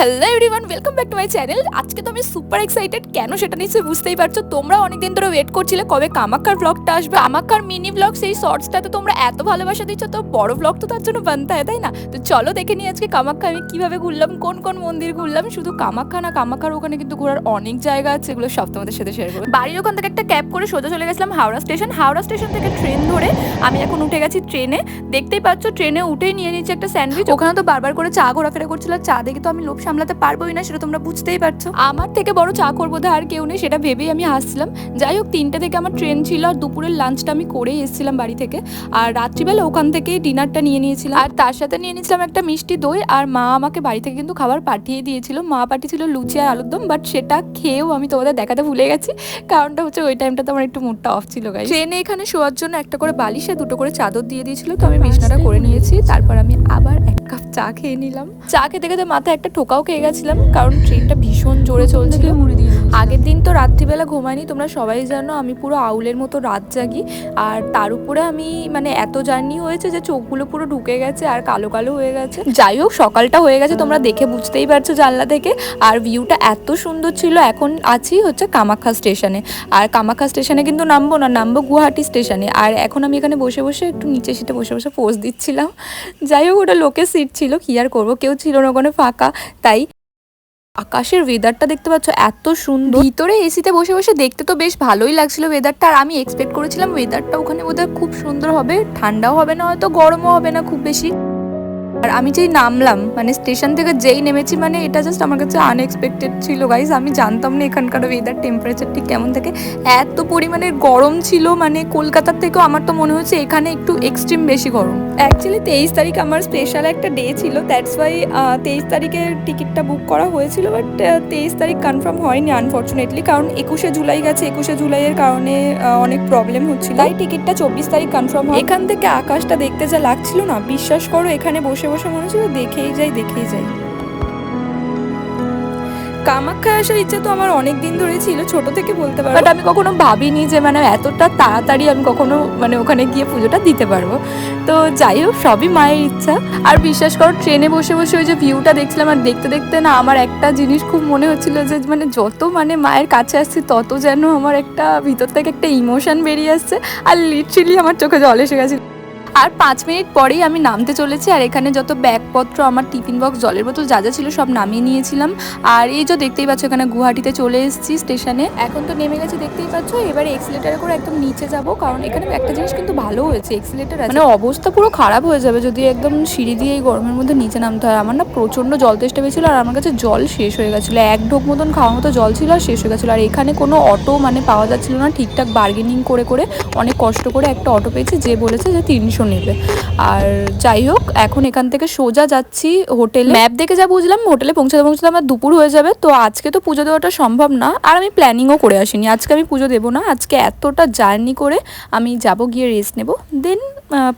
Hello everyone welcome back to my channel আজকে তো আমি সুপার এক্সাইটেড কেন সেটা নিশ্চয়ই বুঝতেই পারছ? তোমরা অনেকদিন ধরে ওয়েট করছিলে কবে কামাক্কার ব্লগটা আসবে। কামাক্কার মিনি ব্লগ সেই শর্টসটাতে তোমরা এত ভালোবাসা দিচ্ছ, তো বড় ব্লগ তো তার জন্য বানতে হয়, তাই না? তো চলো দেখে নিই আজকে কামাক্কা আমি কীভাবে ঘুরলাম, কোন কোন মন্দির ঘুরলাম। শুধু কামাক্কা না, কামাক্কার ওখানে কিন্তু ঘোরার অনেক জায়গা আছে, এগুলো সব তোমাদের সাথে শেয়ার করব। বাড়ির ওখান থেকে একটা ক্যাব করে সোজা চলে গেছিলাম হাওড়া স্টেশন হাওড়া স্টেশন থেকে ট্রেন ধরে আমি এখন উঠে গেছি ট্রেনে দেখতেই পাচ্ছ ট্রেনে উঠেই নিয়ে নিচ্ছি একটা স্যান্ডউইচ ওখানে তো বারবার করে চা ঘোরাফেরা করছিল চা দেখে তো আমি লোভ সামলাতে পারবোই না, সেটা তোমরা বুঝতেই পারছ। আমার থেকে বড় চা করব আর কেউ নেই, সেটা ভেবেই আমি হাসছিলাম যাই হোক, তিনটে থেকে আমার ট্রেন ছিল আর দুপুরের লাঞ্চটা আমি করেই এসেছিলাম বাড়ি থেকে। আর রাত্রিবেলা ওখান থেকেই ডিনারটা নিয়ে নিয়েছিলাম। আর তার সাথে নিয়ে নিয়েছিলাম একটা মিষ্টি দই, আর মা আমাকে বাড়ি থেকে কিন্তু খাবার পাঠিয়ে দিয়েছিল। মা পাঠিয়েছিল লুচি আর আলুর দম বাট সেটা খেয়েও আমি তোমাদের দেখাতে ভুলে গেছি। কারণটা হচ্ছে ওই টাইমটা তো আমার একটু মুডটা অফ ছিল গাই ট্রেনে এখানে শোয়ার জন্য একটা করে বালিশে দুটো করে চাদর দিয়ে দিয়েছিল, তো আমি বিছনাটা করে নিয়েছি। তারপর আমি আবার এক কাপ চা খেয়ে নিলাম। চা খেতে খেতে মাথায় একটা ঠোকাও খেয়ে গেছিলাম কারণ ট্রেনটা ভীষণ জোরে চলছিল। আগের দিন তো রাত্রিবেলা ঘুমাইনি, তোমরা সবাই জানো আমি পুরো আউলের মতো রাত জাগি। আর তার উপরে আমি মানে এত জার্নি হয়েছে যে চোখগুলো পুরো ঢুকে গেছে আর কালো কালো হয়ে গেছে। যাই হোক, সকালটা হয়ে গেছে, তোমরা দেখে বুঝতেই পারছ জানলা থেকে। আর ভিউটা এত সুন্দর ছিল, এখন আছি হচ্ছে কামাখ্যা স্টেশনে। আর কামাখ্যা স্টেশনে কিন্তু নামবো না, নামবো গুয়াহাটি স্টেশনে। আর এখন আমি এখানে বসে বসে একটু নিচে সিটে বসে বসে পোজ দিচ্ছিলাম। যাই হোক, ওটা লোকের সিট ছিল, কি আর করব? কেউ ছিল না ওখানে ফাঁকা, তাই আকাশের ওয়েদারটা দেখতে পাচ্ছ এত সুন্দর। ভিতরে এসিতে বসে বসে দেখতে তো বেশ ভালোই লাগছিল ওয়েদারটা আর আমি এক্সপেক্ট করেছিলাম ওয়েদারটা ওখানে বোধহয় খুব সুন্দর হবে। ঠান্ডাও হবে না, হয়তো গরমও হবে না খুব বেশি। আর আমি যেই নামলাম মানে স্টেশন থেকে যেই নেমেছি মানে এটা জাস্ট আমার কাছে আনএক্সপেক্টেড ছিল গাইজ আমি জানতাম না এখানকার ওয়েদার টেম্পারেচার ঠিক কেমন থাকে। এত পরিমাণে গরম ছিল মানে কলকাতার থেকেও আমার তো মনে হচ্ছে এখানে একটু এক্সট্রিম বেশি গরম। অ্যাকচুয়ালি তেইশ তারিখ আমার স্পেশাল একটা ডে ছিল দ্যাটস ওয়াই তেইশ তারিখে টিকিটটা বুক করা হয়েছিল বাট তেইশ তারিখ কনফার্ম হয়নি আনফর্চুনেটলি কারণ একুশে জুলাই গেছে। একুশে জুলাইয়ের কারণে অনেক প্রবলেম হচ্ছিল। তাই টিকিটটা চব্বিশ তারিখ কনফার্ম হয়। এখান থেকে আকাশটা দেখতে যা লাগছিল না, বিশ্বাস করো, এখানে বসে বসে মনে হচ্ছিল দেখেই যাই দেখেই যাই। কামাখ্যা আসার ইচ্ছা তো আমার অনেক দিন ধরে ছিল, ছোট থেকে বলতে পারব। বাট আমি কখনো ভাবিনি যে মানে এতটা তাড়াতাড়ি আমি কখনো মানে ওখানে গিয়ে পুজোটা দিতে পারব। তো যাই হোক, সবই মায়ের ইচ্ছা। আর বিশ্বাস করো, ট্রেনে বসে বসে ওই যে ভিউটা দেখছিলাম, আর দেখতে দেখতে না আমার একটা জিনিস খুব মনে হচ্ছিল যে মানে যত মানে মায়ের কাছে আসছি, তত যেন আমার একটা ভিতর থেকে একটা ইমোশন বেরিয়ে আসছে, আর লিটারেলি আমার চোখে জল এসে গেছে আর পাঁচ মিনিট পরেই আমি নামতে চলেছি, আর এখানে যত ব্যাগপত্র, আমার টিফিন বক্স, জলের বোতল যা যা ছিল সব নামিয়ে নিয়েছিলাম। আর এই যে দেখতেই পাচ্ছ, এখানে গুয়াহাটিতে চলে এসেছি স্টেশনে। এখন তো নেমে গেছে, দেখতেই পাচ্ছ। এবারে এক্সিলেটারে করে একদম নিচে যাব, কারণ এখানে একটা জিনিস কিন্তু ভালো হয়েছে এক্সিলেটার মানে অবস্থা পুরো খারাপ হয়ে যাবে, যদি একদম সিঁড়ি দিয়ে এই গরমের মধ্যে নিচে নামতে হয়। আমার না প্রচণ্ড জল তেষ্টা পেয়েছিল, আর আমার কাছে জল শেষ হয়ে গেছিল। এক ঢোক মতন খাওয়ার মতো জল ছিল, আর শেষ হয়ে গেছিল। আর এখানে কোনো অটো মানে পাওয়া যাচ্ছিল না, ঠিকঠাক বার্গেনিং করে করে অনেক কষ্ট করে একটা অটো পেয়েছি, যে বলেছে যে তিনশো নেবে। আর যাই হোক, এখন এখান থেকে সোজা যাচ্ছি হোটেল। ম্যাপ দেখে যা বুঝলাম, হোটেলে পৌঁছাতে পৌঁছাতে আমার দুপুর হয়ে যাবে। তো আজকে তো পুজো দেওয়াটা সম্ভব না, আর আমি প্ল্যানিংও করে আসিনি। আজকে আমি পুজো দেবো না, আজকে এতটা জার্নি করে আমি যাব গিয়ে রেস্ট নেব। দেন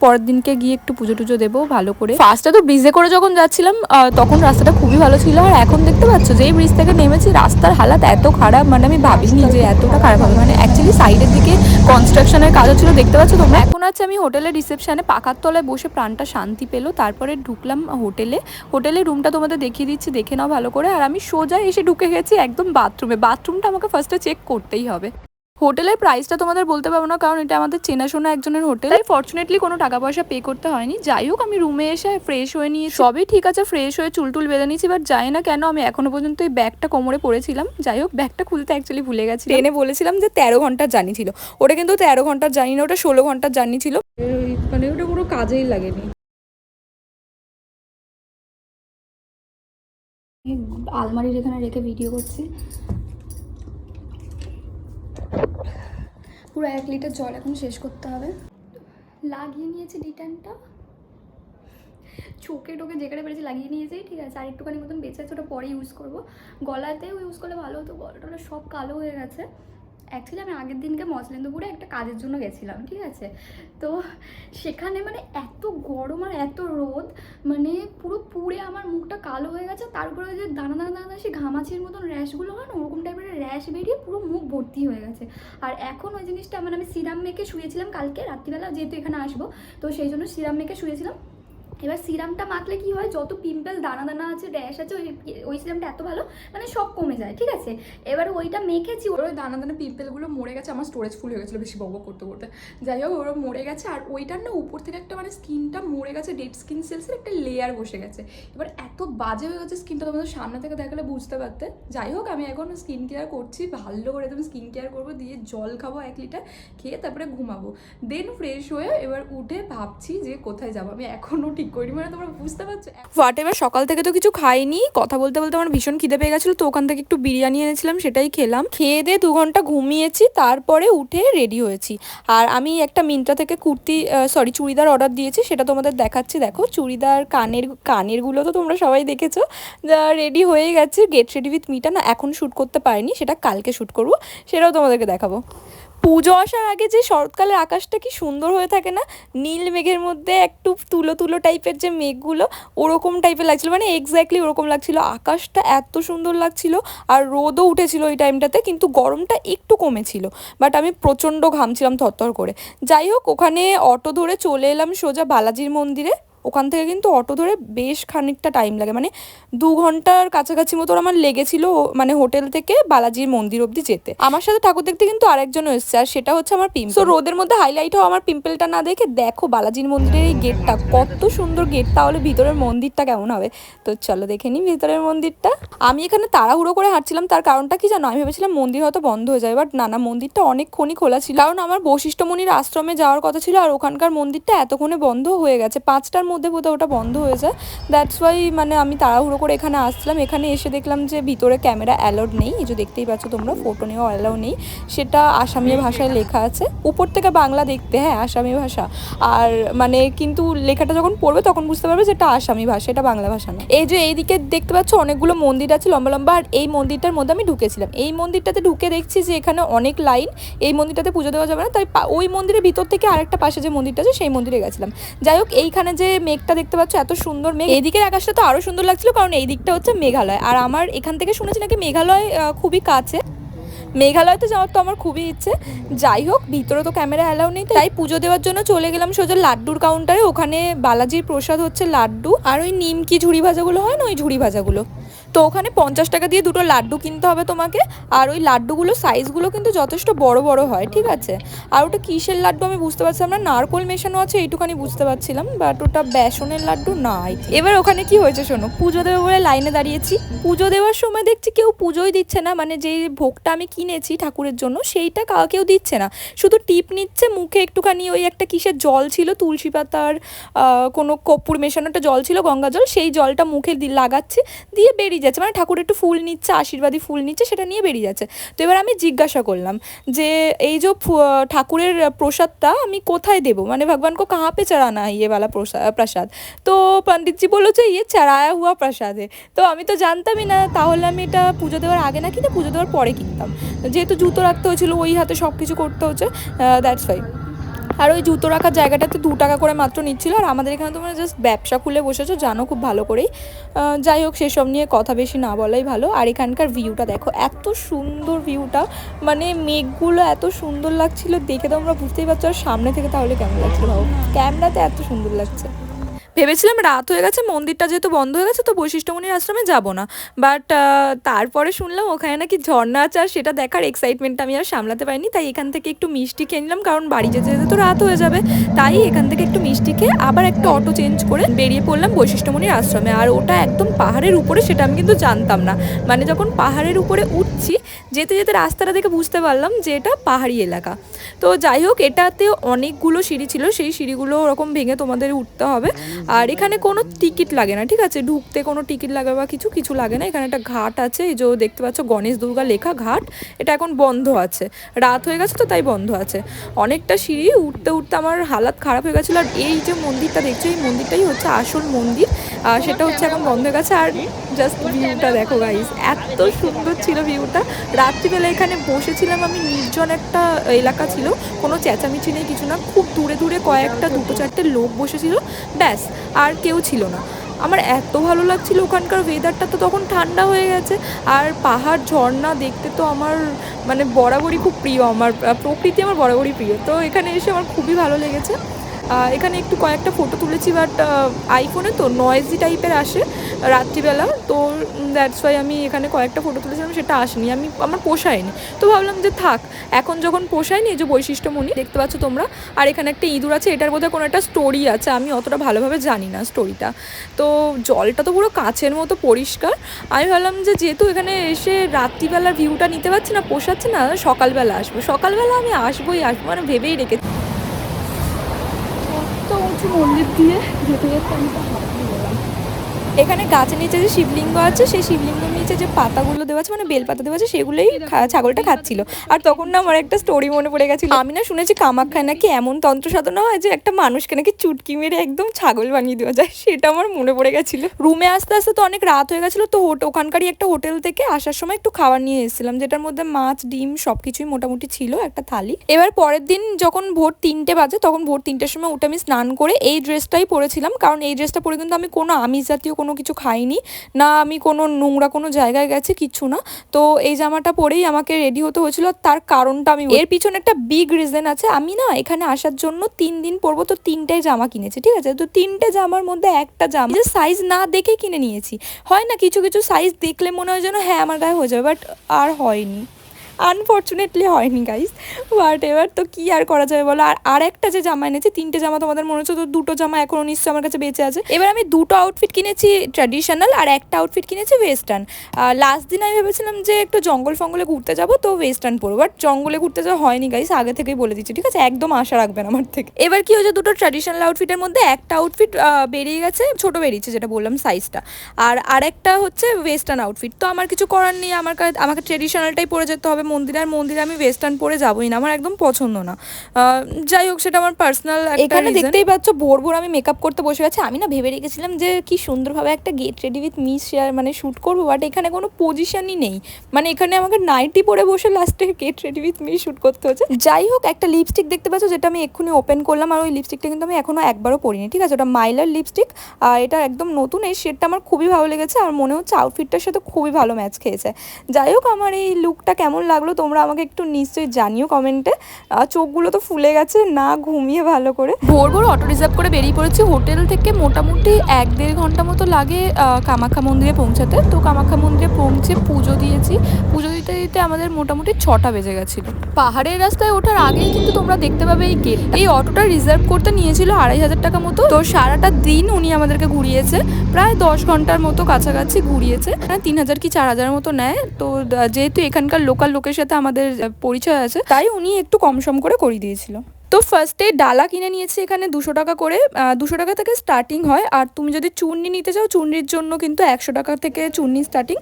পরের দিনকে গিয়ে একটু পুজো টুজো দেবো ভালো করে। ফার্স্টে তো ব্রিজে করে যখন যাচ্ছিলাম তখন রাস্তাটা খুবই ভালো ছিল আর এখন দেখতে পাচ্ছ যে এই ব্রিজ থেকে নেমেছি রাস্তার হালাত এত খারাপ মানে আমি ভাবিনি যে এতটা খারাপ হবে। মানে অ্যাকচুয়ালি সাইডের দিকে কনস্ট্রাকশনের কাজ হচ্ছিল দেখতে পাচ্ছ তোমরা? এখন আছে আমি হোটেলের রিসেপশনে পাকার তলায় বসে প্রাণটা শান্তি পেল তারপরে ঢুকলাম হোটেলে হোটেলের রুমটা তোমাদের দেখিয়ে দিচ্ছি দেখে নাও ভালো করে। আর আমি সোজা এসে ঢুকে গেছি একদম বাথরুমে বাথরুমটা আমাকে ফার্স্টে চেক করতেই হবে। হোটেলের প্রাইসটা তোমাদের বলতে পারব না কারণ এটা আমাদের চেনাশোনা একজনের হোটেল। ফর্চুনেটলি কোনো টাকা পয়সা পে করতে হয়নি। যাই হোক আমি রুমে এসে ফ্রেশ হয়ে নিয়ে সবই ঠিক আছে ফ্রেশ হয়ে চুল টুল বেঁধে নিয়েছি বাট জানি না কেন আমি এখনও পর্যন্ত এই ব্যাগটা কোমরে পড়েছিলাম যাই হোক ব্যাগটা খুলতে অ্যাকচুয়ালি ভুলে গেছি ট্রেনে বলেছিলাম যে তেরো ঘণ্টার জার্নি ছিল। ওটা কিন্তু তেরো ঘণ্টার জার্নি না ওটা ষোলো ঘণ্টার জার্নি ছিল। মানে ওটা কোনো কাজেই লাগেনি। আলমারির এখানে রেখে ভিডিও করছি। পুরো এক লিটার জল এখন শেষ করতে হবে। লাগিয়ে নিয়েছি ডিটানটা। চোখে টোকে যেখানে পেরেছি লাগিয়ে নিয়েছি, ঠিক আছে? আর একটুখানি মতন বেঁচে আছে, ওটা পরে ইউজ করব। গলাতেও ইউজ করলে ভালো হতো, গলাটা সব কালো হয়ে গেছে। অ্যাকচুয়ালি আমি আগের দিনকে মসলেন্দুপুরে একটা কাজের জন্য গেছিলাম, ঠিক আছে? তো সেখানে মানে এত গরম আর এত রোদ মানে পুরো পুড়ে আমার মুখটা কালো হয়ে গেছে তারপরে ওই যে দানা দানা দানা সেই ঘামাচির মতন র্যাশগুলো হয় না, ওরকম টাইপের র্যাশ বেরিয়ে পুরো মুখ ভর্তি হয়ে গেছে। আর এখন ওই জিনিসটা মানে আমি সিরাম মেখে শুয়েছিলাম কালকে, রাত্রিবেলা যেহেতু এখানে আসব, তো সেই জন্য সিরাম মেখে শুয়েছিলাম। এবার সিরামটা মাখলে কি হয়? যত পিম্পল দানা দানা আছে ড্যাশ আছে, ওই ওই সিরামটা এত ভালো মানে সব কমে যায়, ঠিক আছে? এবার ওইটা মেখেছি, ওর ওই দানা দানা পিম্পলগুলো মরে গেছে, আমার স্টোরেজ ফুল হয়ে গেছিল বেশি বক করতে করতে। যাই হোক, ওরা মরে গেছে, আর ওইটার না উপর থেকে একটা মানে স্কিনটা মরে গেছে ডেড স্কিন সেলসের একটা লেয়ার বসে গেছে। এবার এত বাজে হয়ে গেছে স্কিনটা তোমাদের সামনে থেকে দেখালে বুঝতে পারতে। যাই হোক, আমি এখন স্কিন কেয়ার করছি, ভালো করে একদম স্কিন কেয়ার করব, দিয়ে জল খাব এক লিটার খেয়ে তারপরে ঘুমাবো। দেন ফ্রেশ হয়ে এবার উঠে ভাবছি যে কোথায় যাব, আমি এখনও ঠিক মানে তোমরা বুঝতে পারছ হোয়াট এবার সকাল থেকে তো কিছু খাইনি। কথা বলতে বলতে আমার ভীষণ খিদে পেয়ে গেছিল, তো ওখান থেকে একটু বিরিয়ানি এনেছিলাম, সেটাই খেলাম। খেয়ে দিয়ে দু ঘণ্টা ঘুমিয়েছি, তারপরে উঠে রেডি হয়েছি। আর আমি একটা মিন্ত্রা থেকে কুর্তি সরি চুড়িদার অর্ডার দিয়েছি, সেটা তোমাদের দেখাচ্ছি। দেখো, চুড়িদার কানের, কানেরগুলো তো তোমরা সবাই দেখেছ। রেডি হয়ে গেছে গেট রেডি উইথ মিটা না এখন শ্যুট করতে পারিনি, সেটা কালকে শ্যুট করব, সেটাও তোমাদেরকে দেখাবো। পুজো আসার আগে যে শরৎকালের আকাশটা কি সুন্দর হয়ে থাকে না? নীল মেঘের মধ্যে একটু তুলো তুলো টাইপের যে মেঘগুলো, ওরকম টাইপের লাগছিল। মানে এক্স্যাক্টলি ওরকম লাগছিল। আকাশটা এত সুন্দর লাগছিল আর রোদও উঠেছিল ওই টাইমটাতে কিন্তু গরমটা একটু কমেছিল। বাট আমি প্রচণ্ড ঘামছিলাম থরথর করে। যাই হোক, ওখানে অটো ধরে চলে এলাম সোজা বালাজির মন্দিরে। ওখান থেকে কিন্তু অটো ধরে বেশ খানিকটা টাইম লাগে। মানে দু ঘণ্টার কাছাকাছি মতো আমার লেগেছিল মানে হোটেল থেকে বালাজির মন্দির অবধি যেতে। আমার সাথে ঠাকুর দেখতে কিন্তু আরেকজন এসছে, আর সেটা হচ্ছে আমার পিম্পল তো রোদের মধ্যে হাইলাইট হওয়া আমার পিম্পলটা না দেখে দেখো বালাজির মন্দিরের এই গেটটা কত সুন্দর গেট তাহলে ভিতরের মন্দিরটা কেমন হবে? তো চলো দেখে নিই ভিতরের মন্দিরটা। আমি এখানে তাড়াহুড়ো করে হাঁটছিলাম, তার কারণটা কি জানো? আমি ভেবেছিলাম মন্দির হয়তো বন্ধ হয়ে যায় বাট না না, মন্দিরটা অনেকক্ষণই খোলা ছিল। কারণ আমার বশিষ্ঠমণির আশ্রমে যাওয়ার কথা ছিল, আর ওখানকার মন্দিরটা এতক্ষণে বন্ধ হয়ে গেছে। পাঁচটার মধ্যে বোধহয় ওটা বন্ধ হয়ে যায়। দ্যাটস ওয়াই মানে আমি তাড়াহুড়ো করে এখানে আসছিলাম। এখানে এসে দেখলাম যে ভিতরে ক্যামেরা অ্যালাউড নেই। এই যে দেখতেই পাচ্ছ তোমরা ফটো নেওয়া অ্যালাউ নেই। সেটা আসামি ভাষায় লেখা আছে। উপর থেকে বাংলা দেখতে হ্যাঁ আসামি ভাষা। আর মানে কিন্তু লেখাটা যখন পড়বে তখন বুঝতে পারবে যে এটা আসামি ভাষা, এটা বাংলা ভাষা না। এই যে এইদিকে দেখতে পাচ্ছ অনেকগুলো মন্দির আছে লম্বা লম্বা। আর এই মন্দিরটার মধ্যে আমি ঢুকেছিলাম। এই মন্দিরটাতে ঢুকে দেখছি যে এখানে অনেক লাইন। এই মন্দিরটাতে পুজো দেওয়া যাবে না। তাই ওই মন্দিরের ভিতর থেকে আরেকটা পাশে যে মন্দিরটা আছে, সেই মন্দিরে গেছিলাম। যাই হোক, এইখানে যে মেঘটা দেখতে পাচ্ছ? এত সুন্দর মেঘ। এদিকের আকাশটা তো আরও সুন্দর লাগছিল, কারণ এই দিকটা হচ্ছে মেঘালয়। আর আমার এখান থেকে শুনেছি নাকি মেঘালয় খুবই কাছে। মেঘালয়তে যাওয়ার তো আমার খুবই ইচ্ছে। যাই হোক, ভিতরে তো ক্যামেরা অ্যালাউ নেই, তাই পুজো দেওয়ার জন্য চলে গেলাম সোজা লাড্ডুর কাউন্টারে। ওখানে বালাজির প্রসাদ হচ্ছে লাড্ডু। আর ওই নিমকি ঝুড়ি ভাজাগুলো হয় না, ওই ঝুড়ি ভাজাগুলো? তো ওখানে পঞ্চাশ টাকা দিয়ে দুটো লাড্ডু কিনতে হবে তোমাকে। আর ওই লাড্ডুগুলো সাইজগুলো কিন্তু যথেষ্ট বড় বড় হয়, ঠিক আছে? আর ওটা কিসের লাড্ডু আমি বুঝতে পারছিলাম না। নারকোল মেশানো আছে, এইটুখানি বুঝতে পারছিলাম বাট ওটা বেসনের লাড্ডু নাই এবার ওখানে কি হয়েছে শোনো, পুজো দেবে বলে লাইনে দাঁড়িয়েছি। পুজো দেওয়ার সময় দেখছি কেউ পুজোই দিচ্ছে না মানে যেই ভোগটা আমি কিনেছি ঠাকুরের জন্য, সেইটা কাউ কেউ দিচ্ছে না। শুধু টিপ নিচ্ছে মুখে একটুখানি ওই একটা কিসের জল ছিল, তুলসী পাতার কোনো কর্পূর মেশানো একটা জল ছিল, গঙ্গা জল, সেই জলটা মুখে লাগাচ্ছে, দিয়ে বেরিয়ে বেরিয়ে যাচ্ছে মানে ঠাকুর একটু ফুল নিচ্ছে, আশীর্বাদী ফুল নিচ্ছে, সেটা নিয়ে বেরিয়ে যাচ্ছে। তো এবার আমি জিজ্ঞাসা করলাম যে, এই যে ঠাকুরের প্রসাদটা আমি কোথায় দেবো? মানে ভগবানকে কাহা পে চড়ানা ইয়ে বালা প্রসাদ? তো পণ্ডিতজি বলল যে ইয়ে চড়ায়া হুয়া প্রসাদে। তো আমি তো জানতামই না, তাহলে আমি এটা পুজো দেওয়ার আগে না কিনে পুজো দেওয়ার পরে কিনতাম? যেহেতু জুতো রাখতে হয়েছিল, ওই হাতে সব কিছু করতে হচ্ছে দ্যাটস ফাইভ আর ওই জুতো রাখার জায়গাটাতে দু টাকা করে মাত্র নিচ্ছিল, আর আমাদের এখানে তোমরা জাস্ট ব্যবসা খুলে বসেছো, জানো খুব ভালো করেই। যাই হোক, সেসব নিয়ে কথা বেশি না বলাই ভালো। আর এখানকার ভিউটা দেখো, এত সুন্দর ভিউটা মানে মেঘগুলো এত সুন্দর লাগছিল, দেখে তোমরা বুঝতেই পারছ, আর সামনে থেকে তাহলে কেমন লাগছিল ভাবো? ক্যামেরাতে এত সুন্দর লাগছে। ভেবেছিলাম রাত হয়ে গেছে, মন্দিরটা যেহেতু বন্ধ হয়ে গেছে, তো বৈশিষ্ট্যমণির আশ্রমে যাব না। বাট তারপরে শুনলাম ওখানে নাকি ঝর্ণা আছে আর সেটা দেখার এক্সাইটমেন্টটা আমি আর সামলাতে পারিনি, তাই এখান থেকে একটু মিষ্টি খেয়ে নিলাম, কারণ বাড়ি যেতে যেতে তো রাত হয়ে যাবে। তাই এখান থেকে একটু মিষ্টি খেয়ে আবার একটা অটো চেঞ্জ করে বেরিয়ে পড়লাম বৈশিষ্ট্যমণির আশ্রমে। আর ওটা একদম পাহাড়ের উপরে সেটা আমি কিন্তু জানতাম না। মানে যখন পাহাড়ের উপরে উঠছি, যেতে যেতে রাস্তাটা দেখে বুঝতে পারলাম যে এটা পাহাড়ি এলাকা। তো যাই হোক এটাতে অনেকগুলো সিঁড়ি ছিল, সেই সিঁড়িগুলো ওরকম ভেঙে তোমাদের উঠতে হবে। আর এখানে কোনো টিকিট লাগে না, ঠিক আছে? ঢুকতে কোনো টিকিট লাগে বা কিছু কিছু লাগে না। এখানে একটা ঘাট আছে, এই যে দেখতে পাচ্ছ গণেশ দুর্গা লেখা ঘাট। এটা এখন বন্ধ আছে। রাত হয়ে গেছে তো, তাই বন্ধ আছে। অনেকটা সিঁড়ি, উঠতে উঠতে আমার হালাত খারাপ হয়ে গেছিল। আর এই যে মন্দিরটা দেখছ, এই মন্দিরটাই হচ্ছে আসল মন্দির। আর সেটা হচ্ছে এখন বন্ধ হয়ে গেছে। আর জাস্ট ভিউটা দেখো গাইস এত সুন্দর ছিল ভিউটা রাত্রিবেলা এখানে বসেছিলাম আমি, নির্জন একটা এলাকা ছিল। কোনো চেঁচামেচি নেই, কিছু না। খুব দূরে দূরে কয়েকটা, দুটো, চারটে লোক বসেছিল। ব্যাস, আর কেউ ছিল না। আমার এত ভালো লাগছিল ওখানকার ওয়েদারটা তো তখন ঠান্ডা হয়ে গেছে। আর পাহাড়, ঝর্ণা দেখতে তো আমার মানে বরাবরই খুব প্রিয় আমার প্রকৃতি আমার বরাবরই প্রিয়। তো এখানে এসে আমার খুবই ভালো লেগেছে। এখানে একটু কয়েকটা ফটো তুলেছি বাট আইফোনে তো নয়েজি টাইপের আসে রাত্রিবেলা, তো দ্যাটস ওয়াই আমি এখানে কয়েকটা ফটো তুলেছিলাম, সেটা আসেনি। আমি, আমার পোষায়নি। তো ভাবলাম যে থাক, এখন যখন পোষায়নি, এই যে বৈশিষ্ট্যমণি, দেখতে পাচ্ছ তোমরা, আর এখানে একটা ইঁদুর আছে, এটার বোধহয় কোনো একটা স্টোরি আছে, আমি অতটা ভালোভাবে জানি না স্টোরিটা তো জলটা তো পুরো কাছের মতো পরিষ্কার। আমি ভাবলাম যে যেহেতু এখানে এসে রাত্রিবেলার ভিউটা নিতে পারছি না, পোষাচ্ছে না, সকালবেলা আসব। সকালবেলা আমি আসবোই, আসব মানে ভেবেই রেখেছি মন্দির দিয়ে যেতে যেতে আমি তো হাঁপিয়ে গেলাম। এখানে গাছের নিচে যে শিবলিঙ্গ আছে, সেই শিবলিঙ্গের নিচে যে পাতাগুলো দেওয়া আছে মানে বেলপাতা দেওয়া আছে, সেগুলোই ছাগলটা খাচ্ছিল। আর তখন না আমার একটা স্টোরি মনে পড়ে গেছিল। আমি না শুনেছি কামাখ্যায় নাকি এমন তন্ত্র সাধনা হয় যে একটা মানুষকে নাকি চুটকি মেরে একদম ছাগল বানিয়ে দেওয়া যায়, সেটা আমার মনে পড়ে গেছিল। রুমে আসতে আসতে তো অনেক রাত হয়ে গেছিল, তো ওখানকারই একটা হোটেল থেকে আসার সময় একটু খাবার নিয়ে এসেছিলাম, যেটার মধ্যে মাছ, ডিম সব কিছুই মোটামুটি ছিল, একটা থালি। এবার পরের দিন যখন ভোর তিনটে বাজে, তখন ভোর তিনটের সময় উঠে আমি স্নান করে এই ড্রেসটাই পরেছিলাম, কারণ এই ড্রেসটা পরে কিন্তু আমি কোনো আমিষ জাতীয় কোনো কিছু খাইনি, না আমি কোনো নোংরা কোনো জায়গায় গেছি কিছু না। তো এই জামাটা পরেই আমাকে রেডি হতে হয়েছিল, তার কারণটা আমি এর পিছনে একটা বিগ রিজন আছে, আমি না এখানে আসার জন্য তিন দিন পরবো তো তিনটাই জামা কিনেছি, ঠিক আছে? তো তিনটে জামার মধ্যে একটা জামা যে সাইজ না দেখে কিনে নিয়েছি। হয় না কিছু কিছু সাইজ দেখলে মনে হয় যেন হ্যাঁ আমার গায়ে হয়ে যাবে বাট আর হয়নি। আনফর্চুনেটলি হয়নি গাইস বাট এবার তো কি আর করা যাবে বলো? আর আর একটা যে জামা এনেছি, তিনটে জামা তোমাদের মনে হচ্ছে, তো দুটো জামা এখনও নিশ্চয়ই আমার কাছে বেঁচে আছে। এবার আমি দুটো আউটফিট কিনেছি ট্র্যাডিশনাল আর একটা আউটফিট কিনেছি ওয়েস্টার্ন লাস্ট দিন আমি ভেবেছিলাম যে একটু জঙ্গল ফঙ্গলে ঘুরতে যাব, তো ওয়েস্টার্ন পরবো। বাট জঙ্গলে ঘুরতে যাওয়া হয়নি গাইস আগে থেকেই বলে দিচ্ছি, ঠিক আছে? একদম আশা রাখবেন আমার থেকে। এবার কি হয়েছে, দুটো ট্র্যাডিশনাল আউটফিটের মধ্যে একটা আউটফিট বেরিয়ে গেছে, ছোট বেরিয়েছে, যেটা বললাম সাইজটা আর আরেকটা হচ্ছে ওয়েস্টার্ন আউটফিট তো আমার কিছু করার নেই, আমার আমাকে ট্রেডিশনালটাই পরে যেতে হবে মন্দিরে আর মন্দিরে আমি ওয়েস্টার্ন পরে যাবোই না আমার একদম পছন্দ না। যাই হোক সেটা আমার পার্সোনাল এখানে দেখতেই পাচ্ছ ভোর ভোর আমি মেকআপ করতে বসে আছি। আমি না ভেবে রেখেছিলাম যে কি সুন্দরভাবে একটা get ready with me share মানে শ্যুট করব বাট এখানে কোনো পজিশনই নেই। মানে এখানে আমাকে নাইটি পরে বসে লাস্টে get ready with me shoot করতে হচ্ছে। যাই হোক একটা লিপস্টিক দেখতে পাচ্ছ যেটা আমি এক্ষুনি ওপেন করলাম আর ওই লিপস্টিকটা কিন্তু আমি এখনও একবারও পরিনি ঠিক আছে? ওটা মাইলার লিপস্টিক আর এটা একদম নতুন এই শেডটা আমার খুবই ভালো লেগেছে আর মনে হচ্ছে আউটফিটটার সাথে খুবই ভালো ম্যাচ খেয়েছে। যাই হোক আমার এই লুকটা কেমন লাগল, তোমরা আমাকে একটু নিশ্চয়ই জানিও কমেন্টে চোখগুলো তো ফুলে গেছে, না ঘুমিয়ে ভালো করে। ভোর ভোর অটো রিজার্ভ করে বেরিয়ে পড়েছি। হোটেল থেকে মোটামুটি এক দেড় ঘণ্টা মতো লাগে কামাখ্যা মন্দিরে পৌঁছাতে। তো কামাখ্যা মন্দিরে পৌঁছে পুজো দিয়েছি। পুজো দিতে দিতে আমাদের মোটামুটি ছটা বেজে গেছিল। পাহাড়ের রাস্তায় ওঠার আগেই কিন্তু তোমরা দেখতে পাবে এই গেট এই অটোটা রিজার্ভ করতে নিয়েছিল আড়াই হাজার টাকা মতো। তো সারাটা দিন উনি আমাদেরকে ঘুরিয়েছে। প্রায় দশ ঘণ্টার মতো কাছাকাছি ঘুরিয়েছে। হ্যাঁ তিন হাজার কি চার হাজার মতো নেয়। তো যেহেতু এখানকার লোকাল লোকের সাথে আমাদের পরিচয় আছে, তাই উনি একটু কম সম করে করিয়ে দিয়েছিল। তো ফার্স্টে ডালা কিনে নিয়েছি এখানে দুশো টাকা করে। দুশো টাকা থেকে স্টার্টিং হয়। আর তুমি যদি চূর্ণি নিতে চাও চূর্ণির জন্য কিন্তু একশো টাকা থেকে চূর্ণি স্টার্টিং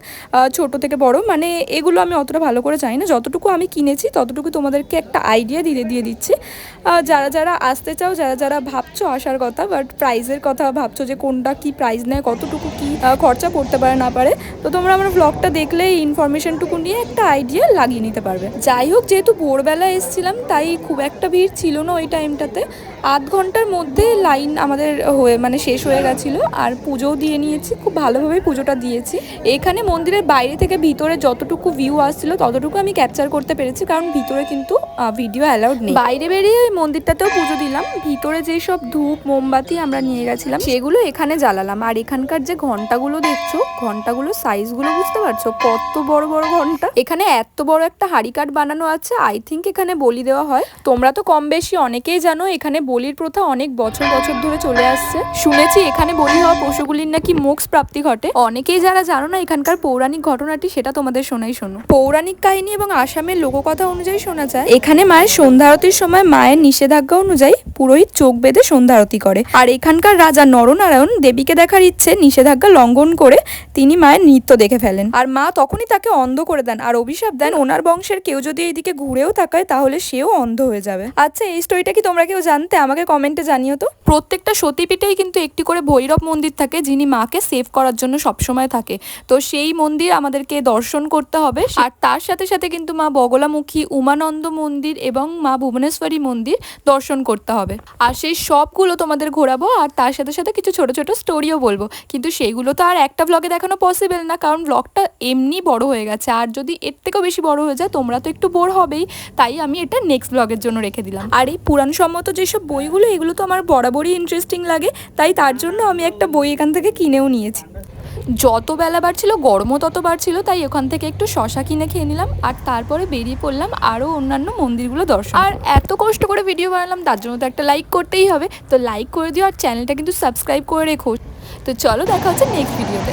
ছোট থেকে বড়। মানে এগুলো আমি অতটা ভালো করে জানি না। যতটুকু আমি কিনেছি, ততটুকু তোমাদেরকে একটা আইডিয়া দিয়ে দিয়ে দিচ্ছি। যারা যারা আসতে চাও, যারা যারা ভাবছ আসার কথা বাট প্রাইজের কথা ভাবছ যে কোনটা কি প্রাইস নেয়, কতটুকু কি খরচা পড়তে পারে, না পারে, তো তোমরা আমার ব্লগটা দেখলে এই ইনফরমেশনটুকু নিয়ে একটা আইডিয়া লাগিয়ে নিতে পারবে। যাই হোক, যেহেতু ভোরবেলা এসেছিলাম, তাই খুব একটা ভিড় ছিল না ওই টাইমটাতে আধ ঘণ্টার মধ্যে লাইন আমাদের হয়ে মানে শেষ হয়ে গেছিল। আর পুজোও দিয়ে নিয়েছি, খুব ভালোভাবেই পুজোটা দিয়েছি। এখানে মন্দিরের বাইরে থেকে ভিতরে যতটুকু ভিউ আসছিল, ততটুকু আমি ক্যাপচার করতে পেরেছি, কারণ ভিতরে কিন্তু ভিডিও অ্যালাউড নেই। বাইরে বেরিয়ে ওই মন্দিরটাতেও পুজো দিলাম। ভিতরে যেই সব ধূপ, মোমবাতি আমরা নিয়ে গেছিলাম, সেগুলো এখানে জ্বালালাম। আর এখানকার যে ঘন্টাগুলো দেখছ ঘন্টাগুলো সাইজগুলো বুঝতে পারছ? কত বড় বড় ঘণ্টা। এখানে এত বড় একটা হাড়ি কাঠ বানানো আছে আই থিঙ্ক এখানে বলি দেওয়া হয়। তোমরা তো কম বেশি অনেকেই জানো এখানে বলির প্রথা অনেক বছর বছর ধরে চলে আসছে। শুনেছি এখানে বলি হওয়া পশুগুলির নাকি মোক্ষ প্রাপ্তি ঘটে। অনেকেই যারা জানো না এখানকার পৌরাণিক ঘটনাটি, সেটা তোমাদের শোনাই শোনো। পৌরাণিক কাহিনী এবং আসামের লোককথা অনুযায়ী শোনা যায়, এখানে মায়ের সন্ধ্যা আরতির সময় মায়ের নিষেধাজ্ঞা অনুযায়ী পুরোহিত চোখ বেঁধে সন্ধ্যা আরতি করে। আর এখানকার রাজা নরনারায়ণ দেবীকে দেখার ইচ্ছে, নিষেধাজ্ঞা লঙ্ঘন করে তিনি মায়ের নৃত্য দেখে ফেলেন। আর মা তখনই তাকে অন্ধ করে দেন, আর অভিশাপ দেন। ওনার বংশের কেউ যদি এইদিকে ঘুরেও তাকায়, তাহলে সেও অন্ধ হয়ে যাবে। আচ্ছা এই স্টোরিটা কি তোমরা কেউ জানতে? আমাকে কমেন্টে জানিও তো। প্রত্যেকটা সতীপীঠেই কিন্তু একটি করে ভৈরব মন্দির থাকে, যিনি মাকে সেভ করার জন্য সবসময় থাকে। তো সেই মন্দির আমাদেরকে দর্শন করতে হবে। আর তার সাথে সাথে কিন্তু মা বগলামুখী, উমানন্দ মন্দির এবং মা ভুবনেশ্বরী মন্দির দর্শন করতে হবে। আর সেই সবগুলো তোমাদের ঘোরাবো, আর তার সাথে সাথে কিছু ছোট ছোট স্টোরিও বলব। কিন্তু সেইগুলো তো আর একটা ব্লগে দেখানো পসিবল না, কারণ ব্লগটা এমনি বড় হয়ে গেছে। আর যদি এর থেকেও বেশি বড় হয়ে যায়, তোমরা তো একটু বোর হবেই। তাই আমি এটা নেক্সট ব্লগের জন্য রেখে দিলাম। আর এই পুরাণসম্মত যেসব বইগুলো এগুলো তো আমার বরাবরই ইন্টারেস্টিং লাগে তাই তার জন্য আমি একটা বই এখান থেকে কিনেও নিয়েছি। যত বেলা বাড়ছিল গরমও তত বাড়ছিল তাই ওখান থেকে একটু শশা কিনে খেয়ে নিলাম আর তারপরে বেরিয়ে পড়লাম আরও অন্যান্য মন্দিরগুলো দর্শন আর এত কষ্ট করে ভিডিও বানালাম তার জন্য তো একটা লাইক করতেই হবে। তো লাইক করে দিও আর চ্যানেলটা কিন্তু সাবস্ক্রাইব করে রেখো। তো চলো দেখা হচ্ছে নেক্সট ভিডিওতে